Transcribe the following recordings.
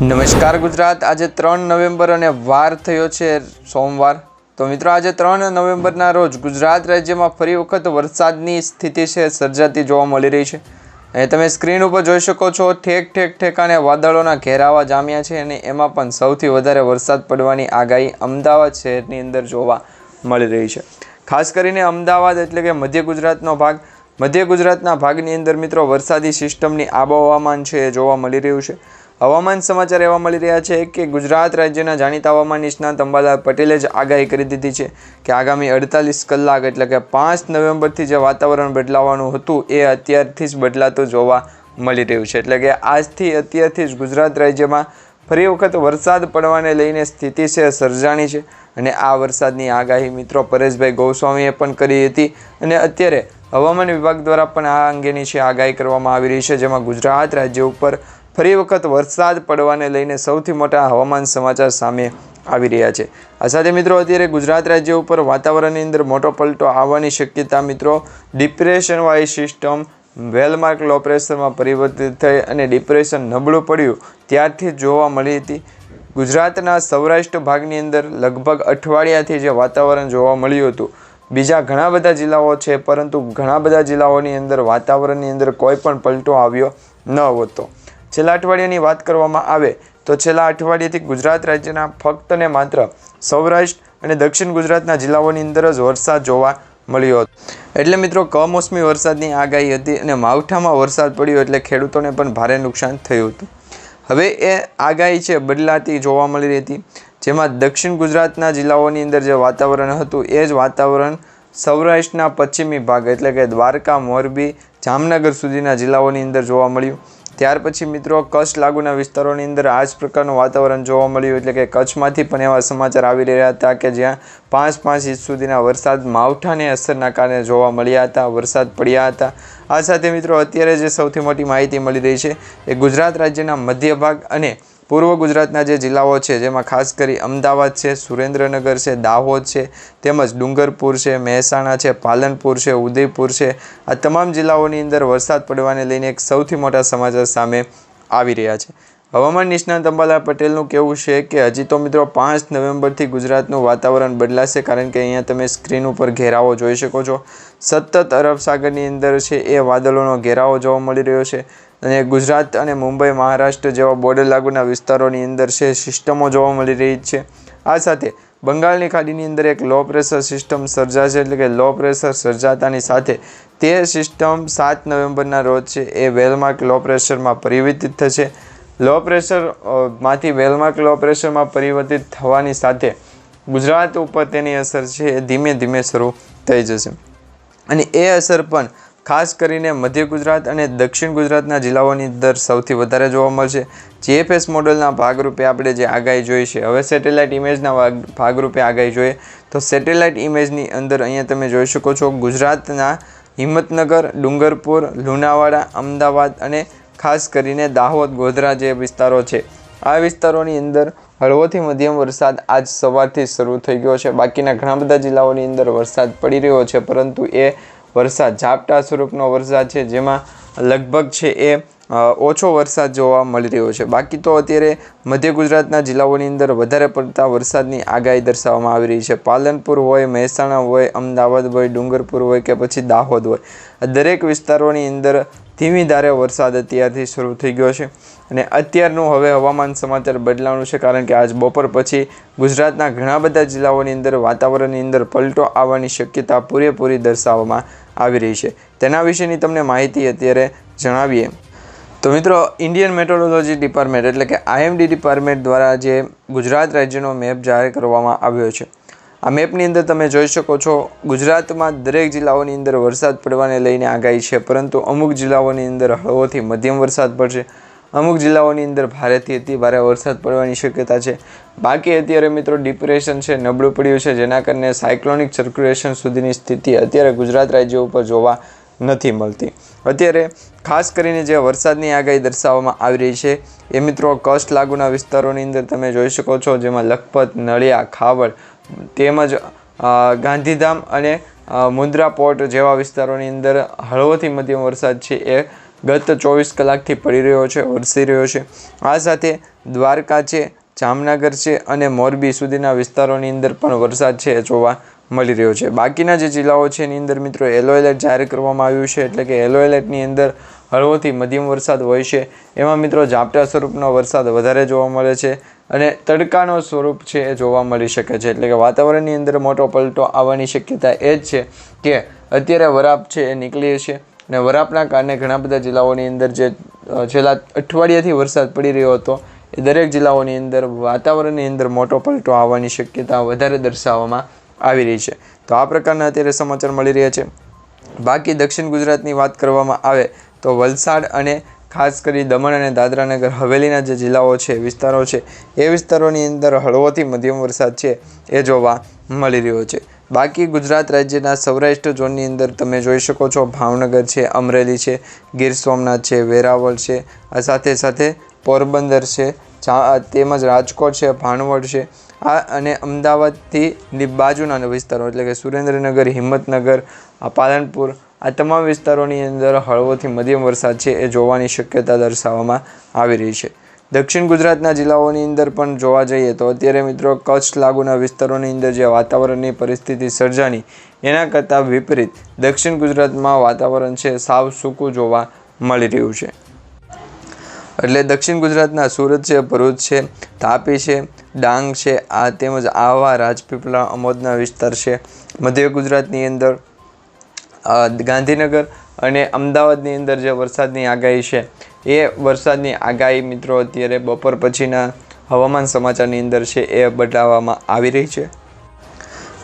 નમસ્કાર ગુજરાત. આજે ત્રણ નવેમ્બર અને વાર થયો છે સોમવાર. તો મિત્રો, આજે ત્રણ નવેમ્બરના રોજ ગુજરાત રાજ્યમાં ફરી વખત વરસાદની સ્થિતિ છે, સર્જાતી જોવા મળી રહી છે. અને તમે સ્ક્રીન ઉપર જોઈ શકો છો, ઠેક ઠેક ઠેકાને વાદળોના ઘેરાવા જામ્યા છે અને એમાં પણ સૌથી વધારે વરસાદ પડવાની આગાહી અમદાવાદ શહેરની અંદર જોવા મળી રહી છે. ખાસ કરીને અમદાવાદ એટલે કે મધ્ય ગુજરાતનો ભાગ. મધ્ય ગુજરાતના ભાગની અંદર મિત્રો, વરસાદી સિસ્ટમની આબોહવામાન છે એ જોવા મળી રહ્યું છે. હવામાન સમાચાર એવા મળી રહ્યા છે કે ગુજરાત રાજ્યના જાણીતા હવામાન નિષ્ણાત અંબાલાલ પટેલે જ આગાહી કરી દીધી છે કે આગામી અડતાલીસ કલાક એટલે કે પાંચ નવેમ્બરથી જે વાતાવરણ બદલાવાનું હતું એ અત્યારથી જ બદલાતું જોવા મળી રહ્યું છે. એટલે કે આજથી અત્યારથી જ ગુજરાત રાજ્યમાં ફરી વખત વરસાદ પડવાને લઈને સ્થિતિ છે સર્જાણી છે અને આ વરસાદની આગાહી મિત્રો પરેશભાઈ ગોસ્વામીએ પણ કરી હતી અને અત્યારે હવામાન વિભાગ દ્વારા પણ આ અંગેની છે આગાહી કરવામાં આવી રહી છે જેમાં ગુજરાત રાજ્ય ઉપર ફરી વખત વરસાદ પડવાને લઈને સૌથી મોટા હવામાન સમાચાર સામે આવી રહ્યા છે. આ સાથે મિત્રો અત્યારે ગુજરાત રાજ્ય ઉપર વાતાવરણની અંદર મોટો પલટો આવવાની શક્યતા મિત્રો ડિપ્રેશનવાળી સિસ્ટમ વેલમાર્ક લો પ્રેશરમાં પરિવર્તિત થઈ અને ડિપ્રેશન નબળું પડ્યું ત્યારથી જોવા મળી હતી. ગુજરાતના સૌરાષ્ટ્ર ભાગની અંદર લગભગ અઠવાડિયાથી જે વાતાવરણ જોવા મળ્યું હતું. બીજા ઘણા બધા જિલ્લાઓ છે, પરંતુ ઘણા બધા જિલ્લાઓની અંદર વાતાવરણની અંદર કોઈ પણ પલટો આવ્યો ન હોતો. છેલ્લા અઠવાડિયાની વાત કરવામાં આવે તો છેલ્લા અઠવાડિયાથી ગુજરાત રાજ્યના ફક્ત ને માત્ર સૌરાષ્ટ્ર અને દક્ષિણ ગુજરાતના જિલ્લાઓની અંદર જ વરસાદ જોવા મળ્યો હતો. એટલે મિત્રો, કમોસમી વરસાદની આગાહી હતી અને માવઠામાં વરસાદ પડ્યો એટલે ખેડૂતોને પણ ભારે નુકસાન થયું હતું. હવે એ આગાહી છે બદલાતી જોવા મળી રહી હતી. જેમાં દક્ષિણ ગુજરાતના જિલ્લાઓની અંદર જે વાતાવરણ હતું એ જ વાતાવરણ સૌરાષ્ટ્રના પશ્ચિમી ભાગ એટલે કે દ્વારકા, મોરબી, જામનગર સુધીના જિલ્લાઓની અંદર જોવા મળ્યું. ત્યાર પછી મિત્રો કચ્છ લાગુના વિસ્તારોની અંદર આ જ પ્રકારનું વાતાવરણ જોવા મળ્યું, એટલે કે કચ્છમાંથી પણ એવા સમાચાર આવી રહ્યા હતા કે જ્યાં પાંચ પાંચ ઇંચ સુધીના વરસાદ માવઠાની અસરના કારણે જોવા મળ્યા હતા, વરસાદ પડ્યા હતા. આ સાથે મિત્રો અત્યારે જે સૌથી મોટી માહિતી મળી રહી છે, એ ગુજરાત રાજ્યના મધ્ય ભાગ અને પૂર્વ ગુજરાતના જે જિલ્લાઓ છે, જેમાં ખાસ કરી અમદાવાદ છે, સુરેન્દ્રનગર છે, દાહોદ છે, તેમજ ડુંગરપુર છે, મહેસાણા છે, પાલનપુર છે, ઉદયપુર છે, આ તમામ જિલ્લાઓની અંદર વરસાદ પડવાને લઈને એક સૌથી મોટા સમાચાર સામે આવી રહ્યા છે. હવામાન નિષ્ણાત અંબાલાલ પટેલનું કહેવું છે કે, હજી તો મિત્રો પાંચ નવેમ્બરથી ગુજરાતનું વાતાવરણ બદલાશે, કારણ કે અહીંયા તમે સ્ક્રીન ઉપર ઘેરાવો જોઈ શકો છો. સતત અરબ સાગરની અંદર છે, એ વાદળોનો ઘેરાવો જોવા મળી રહ્યો છે. અને ગુજરાત અને મુંબઈ, મહારાષ્ટ્ર જેવા બોર્ડર લાગુના વિસ્તારોની અંદર છે સિસ્ટમો જોવા મળી રહી છે. આ સાથે બંગાળની ખાડીની અંદર એક લો પ્રેશર સિસ્ટમ સર્જાશે એટલે કે લો પ્રેશર સર્જાતાની સાથે તે સિસ્ટમ સાત નવેમ્બરના રોજ છે, એ વેલમાર્ક લો પ્રેશરમાં પરિવર્તિત થશે. લો પ્રેશરમાંથી વેલમાર્ક લો પ્રેશરમાં પરિવર્તિત થવાની સાથે ગુજરાત ઉપર તેની અસર છે, એ ધીમે ધીમે શરૂ થઈ જશે. અને એ અસર પણ ખાસ કરીને મધ્ય ગુજરાત અને દક્ષિણ ગુજરાતના જિલ્લાઓની અંદર સૌથી વધારે જોવા મળશે. જીએફએસ મોડલના ભાગરૂપે આપણે જે આગાહી જોઈ છે, હવે સેટેલાઇટ ઇમેજના ભાગ- ભાગરૂપે આગાહી જોઈએ, તો સેટેલાઇટ ઇમેજની અંદર અહીંયા તમે જોઈ શકો છો, ગુજરાતના હિંમતનગર, ડુંગરપુર, લુણાવાડા, અમદાવાદ અને ખાસ કરીને દાહોદ, ગોધરા જે વિસ્તારો છે. આ વિસ્તારોની અંદર હળવોથી મધ્યમ વરસાદ આજ સવારથી શરૂ થઈ ગયો છે. બાકીના ઘણા બધા જિલ્લાઓની અંદર વરસાદ પડી રહ્યો છે, પરંતુ એ વરસાદ, ઝાપટા સ્વરૂપનો વરસાદ છે, જેમાં લગભગ છે એ ઓછો વરસાદ જોવા મળી રહ્યો છે. બાકી તો અત્યારે મધ્ય ગુજરાતના જિલ્લાઓની અંદર વધારે પડતા વરસાદની આગાહી દર્શાવવામાં આવી રહી છે. પાલનપુર હોય, મહેસાણા હોય, અમદાવાદ હોય, ડુંગરપુર હોય કે પછી દાહોદ હોય. દરેક વિસ્તારોની અંદર ધીમી ધારે વરસાદ અત્યારથી શરૂ થઈ ગયો છે અને અત્યારનું હવે હવામાન સમાચાર બદલાવાનું છે કારણ કે આજ બપોર પછી ગુજરાતના ઘણા બધા જિલ્લાઓની અંદર વાતાવરણની અંદર પલટો આવવાની શક્યતા પૂરેપૂરી દર્શાવવામાં આવી રહી છે. તેના વિશેની તમને માહિતી અત્યારે જણાવીએ. તો મિત્રો ઇન્ડિયન મેટ્રોલોજી ડિપાર્ટમેન્ટ એટલે કે આઈએમડી ડિપાર્ટમેન્ટ દ્વારા જે ગુજરાત રાજ્યનો મેપ જાહેર કરવામાં આવ્યો છે. આ મેપની અંદર તમે જોઈ શકો છો, ગુજરાતમાં દરેક જિલ્લાઓની અંદર વરસાદ પડવાને લઈને આગાહી છે, પરંતુ અમુક જિલ્લાઓની અંદર હળવોથી મધ્યમ વરસાદ પડશે. અમુક જિલ્લાઓની અંદર ભારેથી અતિ ભારે વરસાદ પડવાની શક્યતા છે. બાકી અત્યારે મિત્રો ડિપ્રેશન છે, નબળું પડ્યું છે, જેના કારણે સાયક્લોનિક સર્ક્યુલેશન સુધીની સ્થિતિ અત્યારે ગુજરાત રાજ્ય ઉપર જોવા નથી મળતી. અત્યારે ખાસ કરીને જે વરસાદની આગાહી દર્શાવવામાં આવી રહી છે, એ મિત્રો કચ્છ લાગુના વિસ્તારોની અંદર તમે જોઈ શકો છો, જેમાં લખપત, નળિયા ખાવડ તેમજ ગાંધીધામ અને મુન્દ્રા પોર્ટ જેવા વિસ્તારોની અંદર હળવોથી મધ્યમ વરસાદ છે એ ગત ચોવીસ કલાકથી પડી રહ્યો છે, વરસી રહ્યો છે. આ સાથે દ્વારકા છે, જામનગર છે અને મોરબી સુધીના વિસ્તારોની અંદર પણ વરસાદ છે એ જોવા મળી રહ્યો છે. બાકીના જે જિલ્લાઓ છે એની અંદર મિત્રો યલો એલર્ટ જાહેર કરવામાં આવ્યું છે, એટલે કે યલો એલર્ટની અંદર હળવોથી મધ્યમ વરસાદ હોય છે. એમાં મિત્રો ઝાપટા સ્વરૂપનો વરસાદ વધારે જોવા મળે છે અને તડકાનો સ્વરૂપ છે એ જોવા મળી શકે છે. એટલે કે વાતાવરણની અંદર મોટો પલટો આવવાની શક્યતા એ જ છે કે અત્યારે વરાપ છે એ નીકળી છે અને વરાપના કારણે ઘણા બધા જિલ્લાઓની અંદર જે છેલ્લા અઠવાડિયાથી વરસાદ પડી રહ્યો હતો, એ દરેક જિલ્લાઓની અંદર વાતાવરણની અંદર મોટો પલટો આવવાની શક્યતા વધારે દર્શાવવામાં આવી રહી છે. તો આ પ્રકારના અત્યારે સમાચાર મળી રહ્યા છે. બાકી દક્ષિણ ગુજરાતની વાત કરવામાં આવે તો વલસાડ અને ખાસ કરી દમણ અને દાદરાનગર હવેલીના જે જિલ્લાઓ છે, વિસ્તારો છે, એ વિસ્તારોની અંદર હળવોથી મધ્યમ વરસાદ છે, એ જોવા મળી રહ્યો છે. બાકી ગુજરાત રાજ્યના સૌરાષ્ટ્ર ઝોનની અંદર તમે જોઈ શકો છો, ભાવનગર છે, અમરેલી છે, ગીર સોમનાથ છે, વેરાવળ છે, આ સાથે સાથે પોરબંદર છે તેમજ રાજકોટ છે, ભાણવડ છે, આ અને અમદાવાદથી બાજુના વિસ્તારો એટલે કે સુરેન્દ્રનગર, હિંમતનગર, પાલનપુર આ તમામ વિસ્તારોની અંદર હળવોથી મધ્યમ વરસાદ છે એ જોવાની શક્યતા દર્શાવવામાં આવી રહી છે. દક્ષિણ ગુજરાતના જિલ્લાઓની અંદર પણ જોવા જઈએ તો અત્યારે મિત્રો કચ્છ લાગુના વિસ્તારોની અંદર જે વાતાવરણની પરિસ્થિતિ સર્જાની, એના કરતાં વિપરીત દક્ષિણ ગુજરાતમાં વાતાવરણ છે સાવ સૂકું જોવા મળી રહ્યું છે. એટલે દક્ષિણ ગુજરાતના સુરત છે, ભરૂચ છે, તાપી છે, ડાંગ છે, આ તેમજ આવા રાજપીપળા, અમોદના વિસ્તાર છે. મધ્ય ગુજરાતની અંદર ગાંધીનગર અને અમદાવાદની અંદર જે વરસાદની આગાહી છે, એ વરસાદની આગાહી મિત્રો અત્યારે બપોર પછીના હવામાન સમાચારની અંદર છે, એ બતાવવામાં આવી રહી છે.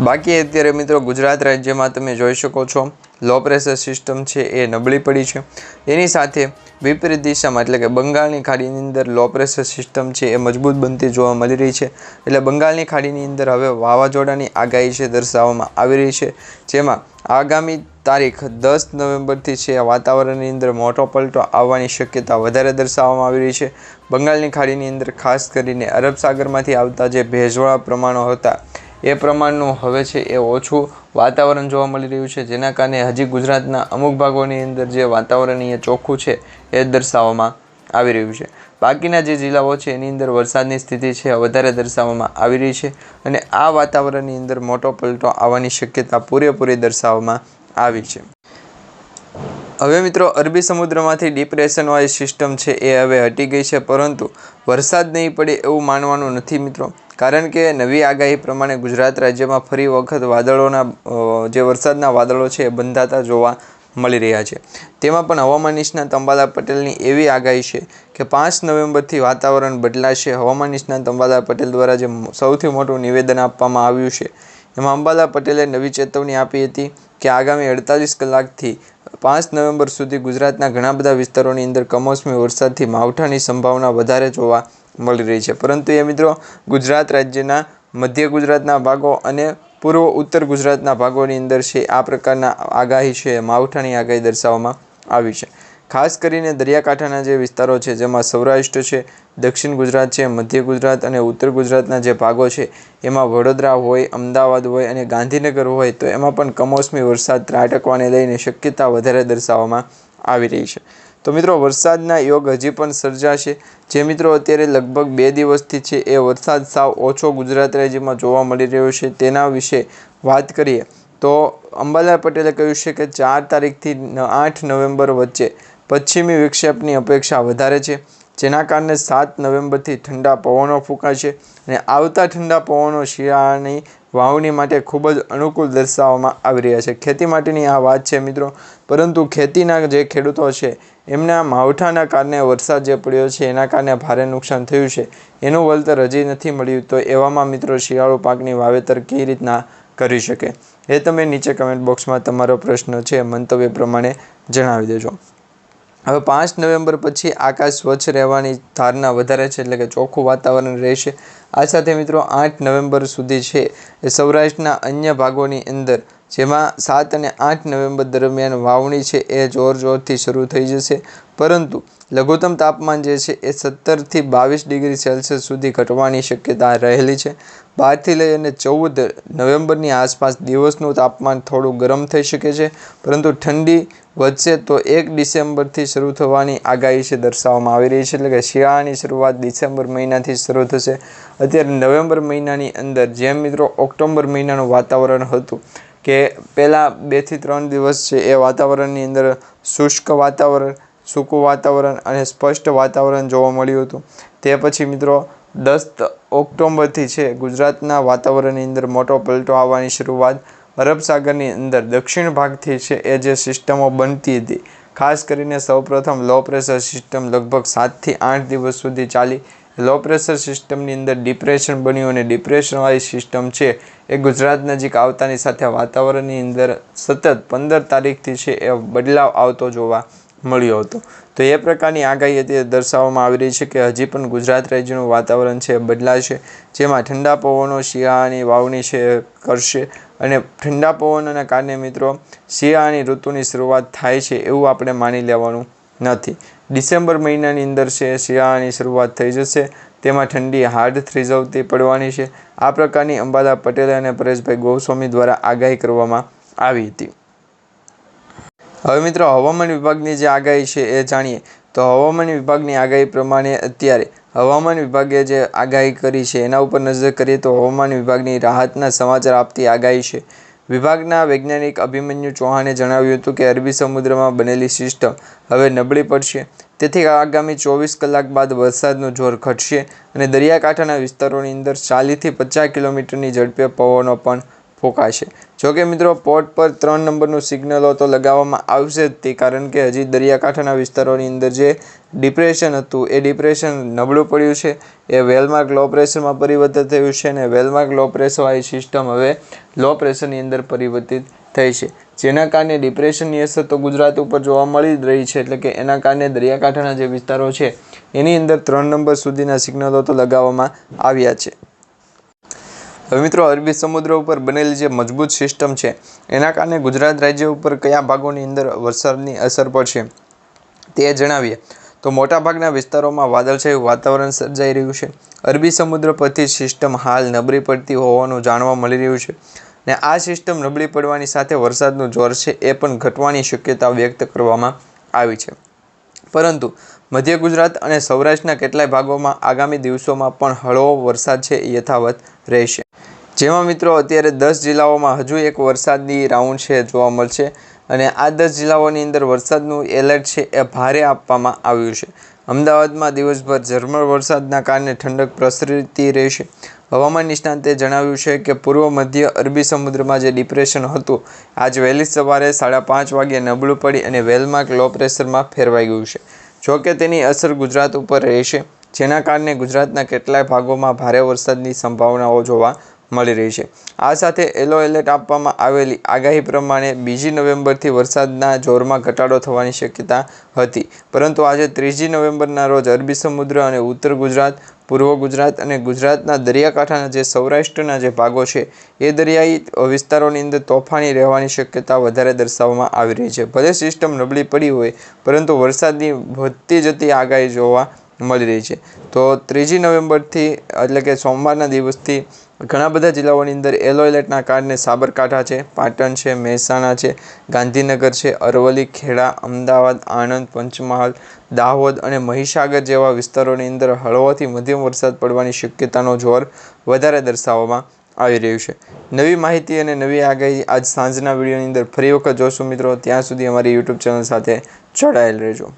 બાકી અત્યારે મિત્રો ગુજરાત રાજ્યમાં તમે જોઈ શકો છો લો પ્રેશર સિસ્ટમ છે, એ નબળી પડી છે. એની સાથે વિપરીત દિશામાં, એટલે કે બંગાળની ખાડીની અંદર લો પ્રેશર સિસ્ટમ છે, એ મજબૂત બનતી જોવા મળી રહી છે. એટલે બંગાળની ખાડીની અંદર હવે વાવાઝોડાની આગાહી છે, દર્શાવવામાં આવી રહી છે. જેમાં આગામી તારીખ દસ નવેમ્બરથી છે. વાતાવરણની અંદર મોટો પલટો આવવાની શક્યતા વધારે દર્શાવવામાં આવી રહી છે. બંગાળની ખાડીની અંદર ખાસ કરીને અરબ સાગરમાંથી આવતા જે ભેજવાળા પ્રમાણો હતા, એ પ્રમાણનું હવે છે એ ઓછું વાતાવરણ જોવા મળી રહ્યું છે. જેના કારણે હજી ગુજરાતના અમુક ભાગોની અંદર જે વાતાવરણીય ચોખ્ખું છે એ દર્શાવવામાં આવી રહ્યું છે. બાકીના જે જિલ્લાઓ છે, એની અંદર વરસાદની સ્થિતિ છે વધારે દર્શાવવામાં આવી રહી છે અને આ વાતાવરણની અંદર મોટો પલટો આવવાની શક્યતા પૂરેપૂરી દર્શાવવામાં આવી છે. હવે મિત્રો, અરબી સમુદ્રમાંથી ડિપ્રેશનવાળી સિસ્ટમ છે એ હવે હટી ગઈ છે, પરંતુ વરસાદ નહીં પડે એવું માનવાનું નથી મિત્રો. કારણ કે નવી આગાહી પ્રમાણે ગુજરાત રાજ્યમાં ફરી વખત વાદળોના જે વરસાદના વાદળો છે એ બંધાતા જોવા મળી રહ્યા છે. તેમાં પણ હવામાન નિષ્ણાત અંબાલા પટેલની એવી આગાહી છે કે પાંચ નવેમ્બરથી વાતાવરણ બદલાશે. હવામાન નિષ્ણાત અંબાલા પટેલ દ્વારા જે સૌથી મોટું નિવેદન આપવામાં આવ્યું છે, એમાં અંબાલા પટેલે નવી ચેતવણી આપી હતી કે આગામી અડતાલીસ કલાકથી પાંચ નવેમ્બર સુધી ગુજરાતના ઘણા બધા વિસ્તારોની અંદર કમોસમી વરસાદથી માવઠાની સંભાવના વધારે જોવા મળી રહી છે. પરંતુ એ મિત્રો, ગુજરાત રાજ્યના મધ્ય ગુજરાતના ભાગો અને પૂર્વ ઉત્તર ગુજરાતના ભાગોની અંદર છે, આ પ્રકારના આગાહી છે, માવઠાની આગાહી દર્શાવવામાં આવી છે. ખાસ કરીને દરિયાકાંઠાના જે વિસ્તારો છે, જેમાં સૌરાષ્ટ્ર છે, દક્ષિણ ગુજરાત છે, મધ્ય ગુજરાત અને ઉત્તર ગુજરાતના જે ભાગો છે, એમાં વડોદરા હોય, અમદાવાદ હોય અને ગાંધીનગર હોય, તો એમાં પણ કમોસમી વરસાદ ત્રાટકવાને લઈને શક્યતા વધારે દર્શાવવામાં આવી રહી છે. તો મિત્રો, વરસાદના યોગ હજી પણ સર્જાશે. જે મિત્રો અત્યારે લગભગ બે દિવસથી છે, એ વરસાદ સાવ ઓછો ગુજરાત રાજ્યમાં જોવા મળી રહ્યો છે, તેના વિશે વાત કરીએ. તો અંબાલાલ પટેલે કહ્યું છે કે ચાર તારીખથી આઠ નવેમ્બર વચ્ચે પશ્ચિમી વિક્ષેપની અપેક્ષા વધારે છે, જેના કારણે સાત નવેમ્બરથી ઠંડા પવનો ફૂંકાશે અને આવતા ઠંડા પવનો શિયાળાની વાવણી માટે ખૂબ જ અનુકૂળ દર્શાવવામાં આવી રહ્યા છે. ખેતી માટેની આ વાત છે મિત્રો, પરંતુ ખેતીના જે ખેડૂતો છે, એમના માવઠાના કારણે વરસાદ જે પડ્યો છે, એના કારણે ભારે નુકસાન થયું છે. એનું વળતર હજી નથી મળ્યું, તો એવામાં મિત્રો શિયાળુ પાકની વાવેતર કઈ રીતના કરી શકે? એ તમે નીચે કમેન્ટ બોક્સમાં તમારો પ્રશ્ન છે, મંતવ્ય પ્રમાણે જણાવી દેજો. હવે પાંચ નવેમ્બર પછી આકાશ સ્વચ્છ રહેવાની ધારણા વધારે છે, એટલે કે ચોખ્ખું વાતાવરણ રહેશે. આ સાથે મિત્રો આઠ નવેમ્બર સુધી છે એ સૌરાષ્ટ્રના અન્ય ભાગોની અંદર, જેમાં સાત અને આઠ નવેમ્બર દરમિયાન વાવણી છે એ જોર જોરથી શરૂ થઈ જશે. પરંતુ લઘુત્તમ તાપમાન જે છે એ સત્તરથી બાવીસ ડિગ્રી સેલ્સિયસ સુધી ઘટવાની શક્યતા રહેલી છે. બારથી લઈ અને ચૌદ નવેમ્બરની આસપાસ દિવસનું તાપમાન થોડું ગરમ થઈ શકે છે, પરંતુ ઠંડી વધશે તો એક ડિસેમ્બરથી શરૂ થવાની આગાહી છે દર્શાવવામાં આવી રહી છે. એટલે કે શિયાળાની શરૂઆત ડિસેમ્બર મહિનાથી શરૂ થશે. અત્યારે નવેમ્બર મહિનાની અંદર જેમ મિત્રો ઓક્ટોબર મહિનાનું વાતાવરણ હતું કે પહેલાં બેથી ત્રણ દિવસ છે એ વાતાવરણની અંદર શુષ્ક વાતાવરણ, સૂકું વાતાવરણ અને સ્પષ્ટ વાતાવરણ જોવા મળ્યું હતું. તે પછી મિત્રો દસ ઓક્ટોબરથી છે. ગુજરાતના વાતાવરણની અંદર મોટો પલટો આવવાની શરૂઆત અરબ સાગરની અંદર દક્ષિણ ભાગથી છે એ જે સિસ્ટમો બનતી હતી. ખાસ કરીને સૌપ્રથમ લો પ્રેશર સિસ્ટમ લગભગ સાતથી આઠ દિવસ સુધી ચાલી. લો પ્રેશર સિસ્ટમની અંદર ડિપ્રેશન બન્યું અને ડિપ્રેશનવાળી સિસ્ટમ છે એ ગુજરાત નજીક આવતાની સાથે વાતાવરણની અંદર સતત પંદર તારીખથી છે એ બદલાવ આવતો જોવા મળ્યો હતો. તો એ પ્રકારની આગાહી હતી દર્શાવવામાં આવી રહી છે કે હજી પણ ગુજરાત રાજ્યનું વાતાવરણ છે, બદલાશે, જેમાં ઠંડા પવનો શિયાળાની વાવણી છે, કરશે. અને ઠંડા પવનોના કારણે મિત્રો, શિયાળાની ઋતુની શરૂઆત થાય છે એવું આપણે માની લેવાનું નથી. ડિસેમ્બર મહિનાની અંદર છે, શિયાળાની શરૂઆત થઈ જશે, તેમાં ઠંડી હાર્ડ થ્રીઝવતી પડવાની છે. આ પ્રકારની અંબાદા પટેલ અને પરેશભાઈ ગોસ્વામી દ્વારા આગાહી કરવામાં આવી હતી. હવે મિત્રો, હવામાન વિભાગની જે આગાહી છે એ જાણીએ. તો હવામાન વિભાગની આગાહી પ્રમાણે અત્યારે હવામાન વિભાગે જે આગાહી કરી છે, એના ઉપર નજર કરીએ તો હવામાન વિભાગની રાહતના સમાચાર આપતી આગાહી છે. વિભાગના વૈજ્ઞાનિક અભિમન્યુ ચૌહાણે જણાવ્યું હતું કે, અરબી સમુદ્રમાં બનેલી સિસ્ટમ હવે નબળી પડશે. તેથી આગામી ચોવીસ કલાક બાદ વરસાદનું જોર ઘટશે અને દરિયાકાંઠાના વિસ્તારોની અંદર ચાલીસથી પચાસ કિલોમીટરની ઝડપે પવનો પણ ફૂંકાશે. જોકે મિત્રો, પોર્ટ પર ત્રણ નંબરનું સિગ્નલો તો લગાવવામાં આવશે જ તે કારણ કે હજી દરિયાકાંઠાના વિસ્તારોની અંદર જે ડિપ્રેશન હતું, એ ડિપ્રેશન નબળું પડ્યું છે. એ વેલમાર્ક લો પ્રેશરમાં પરિવર્તિત થયું છે અને વેલમાર્ક લો પ્રેશરવાળી સિસ્ટમ હવે લો પ્રેશરની અંદર પરિવર્તિત થઈ છે. જેના કારણે ડિપ્રેશનની અસર તો ગુજરાત ઉપર જોવા મળી જ રહી છે, એટલે કે એના કારણે દરિયાકાંઠાના જે વિસ્તારો છે, એની અંદર ત્રણ નંબર સુધીના સિગ્નલો તો લગાવવામાં આવ્યા છે. હવે મિત્રો, અરબી સમુદ્ર ઉપર બનેલી જે મજબૂત સિસ્ટમ છે, એના કારણે ગુજરાત રાજ્ય ઉપર કયા ભાગોની અંદર વરસાદની અસર પડશે તે જણાવીએ. તો મોટાભાગના વિસ્તારોમાં વાદળછાયું વાતાવરણ સર્જાઈ રહ્યું છે. અરબી સમુદ્ર પરથી સિસ્ટમ હાલ નબળી પડતી હોવાનું જાણવા મળી રહ્યું છે ને આ સિસ્ટમ નબળી પડવાની સાથે વરસાદનું જોર છે એ પણ ઘટવાની શક્યતા વ્યક્ત કરવામાં આવી છે. પરંતુ મધ્ય ગુજરાત અને સૌરાષ્ટ્રના કેટલાય ભાગોમાં આગામી દિવસોમાં પણ હળવો વરસાદ છે એ યથાવત રહેશે. જેમાં મિત્રો અત્યારે દસ જિલ્લાઓમાં હજુ એક વરસાદની રાઉન્ડ છે જોવા મળશે અને આ દસ જિલ્લાઓની અંદર વરસાદનું એલર્ટ છે એ ભારે આપવામાં આવ્યું છે. અમદાવાદમાં દિવસભર ઝરમર વરસાદના કારણે ઠંડક પ્રસરતી રહેશે. હવામાન નિષ્ણાંતે જણાવ્યું છે કે પૂર્વ મધ્ય અરબી સમુદ્રમાં જે ડિપ્રેશન હતું, આજ વહેલી સવારે સાડા પાંચ વાગ્યે નબળું પડી અને વેલમાર્ક લો પ્રેશરમાં ફેરવાઈ ગયું છે. જોકે તેની અસર ગુજરાત ઉપર રહેશે, જેના કારણે ગુજરાતના કેટલાય ભાગોમાં ભારે વરસાદની સંભાવનાઓ જોવા મળી રહી છે. આ સાથે યલો એલર્ટ આપવામાં આવેલી આગાહી પ્રમાણે બીજી નવેમ્બરથી વરસાદના જોરમાં ઘટાડો થવાની શક્યતા હતી. પરંતુ આજે ત્રીજી નવેમ્બરના રોજ અરબી સમુદ્ર અને ઉત્તર ગુજરાત, પૂર્વ ગુજરાત અને ગુજરાતના દરિયાકાંઠાના જે સૌરાષ્ટ્રના જે ભાગો છે, એ દરિયાઈ વિસ્તારોની અંદર તોફાની રહેવાની શક્યતા વધારે દર્શાવવામાં આવી રહી છે. ભલે સિસ્ટમ નબળી પડી હોય, પરંતુ વરસાદની વધતી જતી આગાહી જોવા મળી રહી છે. તો ત્રીજી નવેમ્બરથી, એટલે કે સોમવારના દિવસથી, ઘણા બધા જિલ્લાઓની અંદર યલો એલર્ટના કારણે સાબરકાંઠા છે, પાટણ છે, મહેસાણા છે, ગાંધીનગર છે, અરવલ્લી, ખેડા, અમદાવાદ, આણંદ, પંચમહાલ, દાહોદ અને મહીસાગર જેવા વિસ્તારોની અંદર હળવાથી મધ્યમ વરસાદ પડવાની શક્યતાનો જોર વધારે દર્શાવવામાં આવી રહ્યું છે. નવી માહિતી અને નવી આગાહી આજ સાંજના વિડીયોની અંદર ફરી વખત જોશું મિત્રો. ત્યાં સુધી અમારી યુટ્યુબ ચેનલ સાથે જોડાયેલ રહેજો.